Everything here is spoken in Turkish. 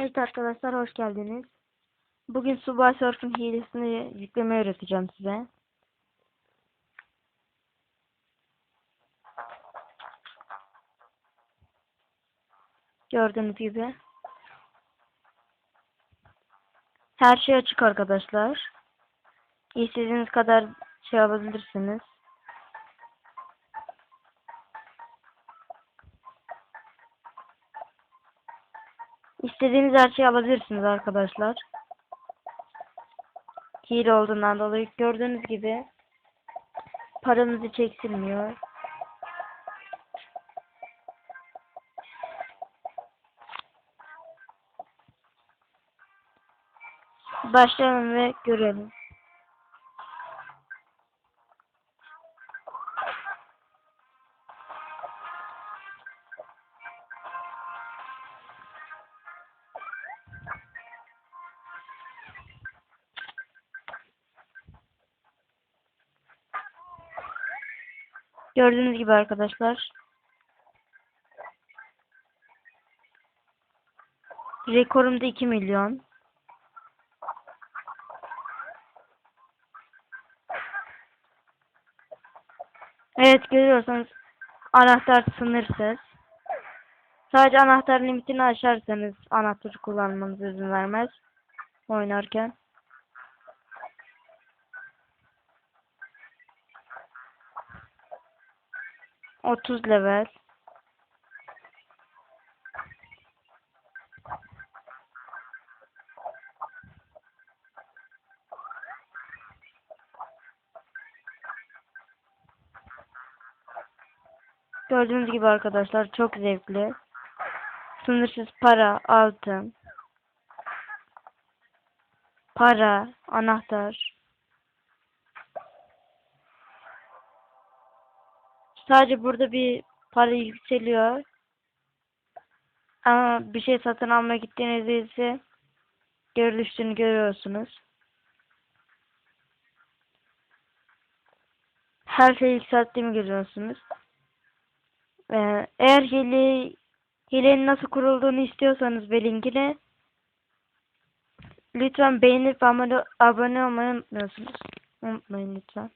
Evet arkadaşlar hoş geldiniz. Bugün Subway Surf'ın hilesini yüklemeyi öğreteceğim size. Gördüğünüz gibi. Her şey açık arkadaşlar. İstediğiniz kadar şey yapabilirsiniz. İstediğiniz her şeyi alabilirsiniz arkadaşlar. Hile olduğundan dolayı gördüğünüz gibi paranız hiç eksilmiyor. Başlayalım ve görelim. Gördüğünüz gibi arkadaşlar. Rekorum da 2 milyon. Evet görüyorsanız anahtar sınırsız. Sadece anahtar limitini aşarsanız anahtarı kullanmanıza izin vermez oynarken. Otuz level. Gördüğünüz gibi arkadaşlar çok zevkli. Sınırsız para, altın, para, anahtar. Sadece burada bir para yükseliyor. Ama bir şey satın almaya gittiğinizde ise geri düştüğünü görüyorsunuz. Her şeyi yükselttiğimi görüyorsunuz. Ee, eğer hile, hilenin nasıl kurulduğunu istiyorsanız ve linkini lütfen beğenip abone, abone olmayı unutmuyorsunuz. Unutmayın lütfen.